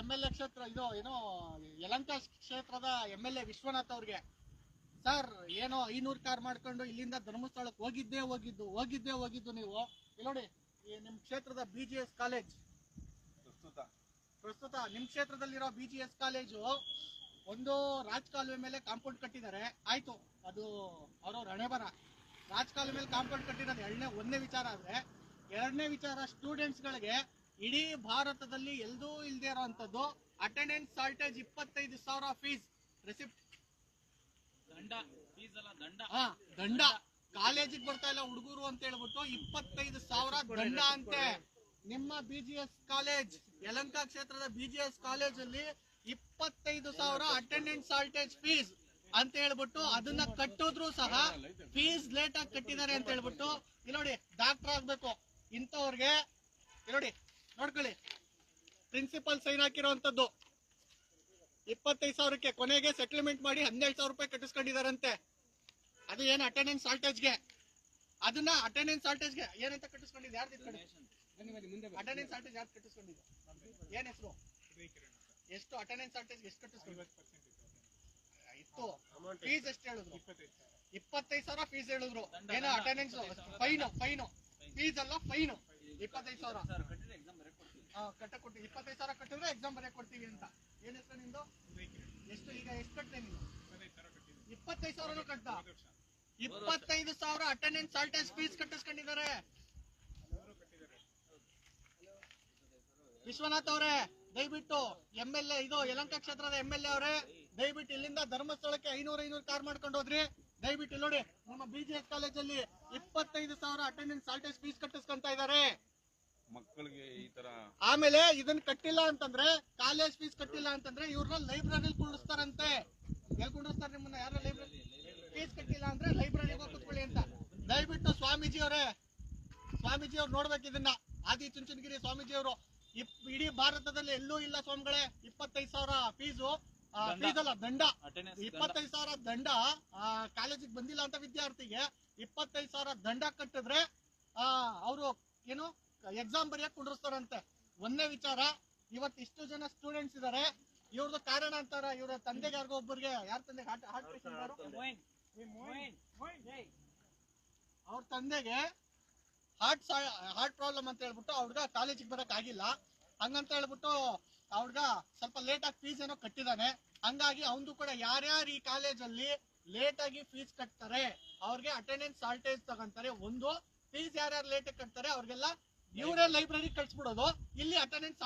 M L A ಕ್ಷೇತ್ರ ಇದು ಏನೋ ಯಲಂಕ ಕ್ಷೇತ್ರದ ಎಂ ಎಲ್ ಎ ವಿಶ್ವನಾಥ್ ಅವ್ರಿಗೆ. ಸರ್ ಏನೋ ಐನೂರು ಕಾರ್ ಮಾಡ್ಕೊಂಡು ಇಲ್ಲಿಂದ ಧರ್ಮಸ್ಥಳಕ್ಕೆ ಹೋಗಿದ್ದೇ ಹೋಗಿದ್ದು ಹೋಗಿದ್ದೇ ಹೋಗಿದ್ದು ನೀವು. ಇಲ್ಲಿ ನೋಡಿ ಈ ನಿಮ್ ಕ್ಷೇತ್ರದ ಬಿ ಜಿ ಎಸ್ ಕಾಲೇಜ್ ಪ್ರಸ್ತುತ. ಪ್ರಸ್ತುತ ನಿಮ್ ಕ್ಷೇತ್ರದಲ್ಲಿರೋ ಬಿ ಜಿ ಎಸ್ ಕಾಲೇಜು ಒಂದು ರಾಜ್ ಕಾಲುವೆ ಮೇಲೆ ಕಾಂಪೌಂಡ್ ಕಟ್ಟಿದ್ದಾರೆ. ಆಯ್ತು ಅದು ಅವ್ರವ್ರ ಹಣೆ ಬರ ರಾಜ್ ಕಾಲುವೆ ಮೇಲೆ ಕಾಂಪೌಂಡ್ ಕಟ್ಟಿರೋದು ಎರಡನೇ ಒಂದನೇ ವಿಚಾರ ಆದ್ರೆ ಎರಡನೇ ವಿಚಾರ ಸ್ಟೂಡೆಂಟ್ಸ್ ಗಳಿಗೆ ಇಡೀ ಭಾರತದಲ್ಲಿ ಎಲ್ದೂ ಇಲ್ಲದೆ ಇರೋವಂಥದ್ದು ಅಟೆಂಡೆನ್ಸ್ ಶಾರ್ಟೇಜ್ ಇಪ್ಪತ್ತೈದು ಸಾವಿರ ಫೀಸ್ ರೆಸಿಪ್ಟ್ ದಂಡ ಫೀಸ್ ಅಲ್ಲ ದಂಡ. ಹಾ ದಂಡ. ಕಾಲೇಜಿಗೆ ಬರ್ತಾ ಇಲ್ಲ ಹುಡುಗರು ಅಂತ ಹೇಳ್ಬಿಟ್ಟು ಇಪ್ಪತ್ತೈದು ಸಾವಿರ ದಂಡ ಅಂತೆ. ನಿಮ್ಮ B G S college Yelahanka ಕ್ಷೇತ್ರದ ಬಿ ಜಿ ಎಸ್ ಕಾಲೇಜ್ ಅಲ್ಲಿ ಇಪ್ಪತ್ತೈದು ಸಾವಿರ ಅಟೆಂಡೆನ್ಸ್ ಶಾರ್ಟೇಜ್ ಫೀಸ್ ಅಂತ ಹೇಳ್ಬಿಟ್ಟು ಅದನ್ನ ಕಟ್ಟಿದ್ರು ಸಹ ಫೀಸ್ ಲೇಟ್ ಆಗಿ ಕಟ್ಟಿದ್ದಾರೆ ಅಂತ ಹೇಳ್ಬಿಟ್ಟು ಇಲ್ಲಿ ನೋಡಿ ಡಾಕ್ಟರ್ ಆಗ್ಬೇಕು ಇಂಥವ್ರಿಗೆ ಇಲ್ಲಿ ನೋಡಿ ನೋಡ್ಕೊಳ್ಳಿ ಪ್ರಿನ್ಸಿಪಲ್ ಸೈನ್ ಹಾಕಿರೋಂಥದ್ದು ಇಪ್ಪತ್ತೈದು ಸಾವಿರಕ್ಕೆ ಕೊನೆಗೆ ಸೆಟ್ಲ್ಮೆಂಟ್ ಮಾಡಿ ಹನ್ನೆರಡು ಸಾವಿರ ರೂಪಾಯಿ ಕಟ್ಟಿಸ್ಕೊಂಡಿದಾರಂತೆ ಅದು ಏನು ಅಟೆಂಡೆನ್ಸ್ ಶಾರ್ಟೇಜ್ಗೆ ಅದನ್ನ ಅಟೆಂಡೆನ್ಸ್ ಶಾರ್ಟೇಜ್ಗೆ ಏನಂತ ಕಟ್ಟಿಸ್ಕೊಂಡಿದ್ದೆ? ಯಾರು ಅಟೆಂಡೆನ್ಸ್ ಶಾರ್ಟೇಜ್ ಯಾರು ಕಟ್ಟಿಸ್ಕೊಂಡಿದ್ದೆ? ಏನ್ ಹೆಸರು? ಎಷ್ಟು ಅಟೆಂಡೆನ್ಸ್ ಶಾರ್ಟೇಜ್ ಎಷ್ಟು ಕಟ್ಟಿಸ್ಕೊಂಡಿದ್ದು? ಫೀಸ್ ಎಷ್ಟು ಹೇಳಿದ್ರು? ಇಪ್ಪತ್ತೈದು ಸಾವಿರ ಫೀಸ್ ಹೇಳಿದ್ರು. ಏನೋ ಅಟೆಂಡೆನ್ಸ್ ಫೈನು ಫೈನು ಫೀಸ್ ಅಲ್ಲ ಫೈನು ಇಪ್ಪತ್ತೈದು ಸಾವಿರ ಸರ್ ಕಟ್ಟಿದ್ರೆ ಎಕ್ಸಾಮ್ ಬರೆಕ್ ಕೊಡ್ತೀವಿ ಆ, ಕಟ್ಟ ಕೊಟ್ಟು, ಇಪ್ಪತ್ತೈದು ಸಾವಿರ ಕಟ್ಟಿದ್ರೆ ಎಕ್ಸಾಮ್ ಬರೆಯ ಕೊಡ್ತೀವಿ ಅಂತ. ಏನ್ ಹೆಸರು ನಿಂದು? ಎಷ್ಟು, ಈಗ ಎಷ್ಟು ಕಟ್ಟೆ ನೀನು? ಇಪ್ಪತ್ತೈದು ಸಾವಿರ ಕಟ್ಟ ಇಪ್ಪತ್ತೈದು ಸಾವಿರ ಅಟೆಂಡೆನ್ಸ್ ಸಾಲ್ಟೇಜ್ ಫೀಸ್ ಕಟ್ಟಿಸ್ಕೊಂಡಿದ್ದಾರೆ. ವಿಶ್ವನಾಥ್ ಅವರೇ, ದಯವಿಟ್ಟು ಎಂ ಎಲ್ ಎ ಇದು ಯಲಂಕ ಕ್ಷೇತ್ರದ ಎಂ ಎಲ್ ಎ ಅವರೇ, ದಯವಿಟ್ಟು ಇಲ್ಲಿಂದ ಧರ್ಮಸ್ಥಳಕ್ಕೆ ಐನೂರ, ಐನೂರು ಕಾರ್ ಮಾಡ್ಕೊಂಡು ಹೋದ್ರಿ. ದಯವಿಟ್ಟು ನೋಡಿ, ನಮ್ಮ ಬಿಜಿಎಸ್ ಕಾಲೇಜಲ್ಲಿ ಇಪ್ಪತ್ತೈದು ಸಾವಿರ ಅಟೆಂಡೆನ್ಸ್ ಸಾಲ್ಟೇಜ್ ಫೀಸ್ ಕಟ್ಟಿಸ್ಕೊಂತ ಇದ್ದಾರೆ. ಮಕ್ಕಳಿಗೆ ಈ ತರ ಆಮೇಲೆ ಇದನ್ನ ಕಟ್ಟಿಲ್ಲ ಅಂತಂದ್ರೆ ಕಾಲೇಜ್ ಫೀಸ್ ಕಟ್ಟಿಲ್ಲ ಅಂತಂದ್ರೆ ಇವ್ರನ್ನ ಲೈಬ್ರರಿ ಕುಂಡಿಸ್ತಾರಂತೆ ಎಲ್ಲಿ ಕುಂಡಿಸ್ತಾರೆ ನಿಮ್ಮನ್ನ? ಯಾರ ಲೈಬ್ರರಿ ಫೀಸ್ ಕಟ್ಟಿಲ್ಲ ಅಂದ್ರೆ ಲೈಬ್ರರಿ ಕೂತ್ಕೊಳ್ಳಿ ಅಂತ. ದಯವಿಟ್ಟು ಸ್ವಾಮೀಜಿ ಅವರೇ ಸ್ವಾಮೀಜಿ ಅವ್ರು ನೋಡ್ಬೇಕು ಇದನ್ನ. ಆದಿ ಚುಂಚನಗಿರಿ ಸ್ವಾಮೀಜಿ ಅವರು ಇಡೀ ಭಾರತದಲ್ಲಿ ಎಲ್ಲೂ ಇಲ್ಲ ಸ್ವಾಮಿಗಳೇ. ಇಪ್ಪತ್ತೈದು ಸಾವಿರ ಫೀಸು ಫೀಸ್ ಅಲ್ಲ ದಂಡ. ಇಪ್ಪತ್ತೈದು ಸಾವಿರ ದಂಡ ಕಾಲೇಜಿಗೆ ಬಂದಿಲ್ಲ ಅಂತ ವಿದ್ಯಾರ್ಥಿಗೆ ಇಪ್ಪತ್ತೈದು ಸಾವಿರ ದಂಡ ಕಟ್ಟಿದ್ರೆ ಅವರು ಏನು ಎಕ್ಸಾಮ್ ಬರೆಯಕ್ ಕುಂಡ್ರಸ್ತಾರಂತೆ. ಒಂದೇ ವಿಚಾರ ಇವತ್ತು ಇಷ್ಟು ಜನ ಸ್ಟೂಡೆಂಟ್ಸ್ ಇದಾರೆ. ಇವ್ರದ್ದು ಕಾರಣ ಅಂತಾರ ಇವ್ರ ತಂದೆಗೆ ಯಾರಿಗೋ ಒಬ್ಬರಿಗೆ ಯಾರ ತಂದೆಗೆ ಹಾರ್ಟ್ ಹಾರ್ಟ್ ಪೇಷಂಟ್ ಯಾರು? ಅವ್ರ ತಂದೆಗೆ ಹಾರ್ಟ್ ಹಾರ್ಟ್ ಪ್ರಾಬ್ಲಮ್ ಅಂತ ಹೇಳ್ಬಿಟ್ಟು ಅವ್ರಿಗ ಕಾಲೇಜಿಗೆ ಬರಕ್ ಆಗಿಲ್ಲ. ಹಂಗಂತ ಹೇಳ್ಬಿಟ್ಟು ಅವ್ರಿಗ ಸ್ವಲ್ಪ ಲೇಟ್ ಆಗಿ ಫೀಸ್ ಏನೋ ಕಟ್ಟಿದಾನೆ. ಹಂಗಾಗಿ ಅವನು ಕೂಡ ಯಾರ್ಯಾರು ಈ ಕಾಲೇಜಲ್ಲಿ ಲೇಟ್ ಆಗಿ ಫೀಸ್ ಕಟ್ತಾರೆ ಅವ್ರಿಗೆ ಅಟೆಂಡೆನ್ಸ್ ಶಾರ್ಟೇಜ್ ತಗೊಂತಾರೆ ಒಂದು ಫೀಸ್ ಯಾರ್ಯಾರು ಲೇಟ್ ಕಟ್ತಾರೆ ಅವ್ರಿಗೆಲ್ಲ ಇವರೇ ಲೈಬ್ರರಿ ಕಳ್ಸ್ಬಿಡೋದು. ಇಲ್ಲಿ ಅಟೆಂಡೆನ್ಸ್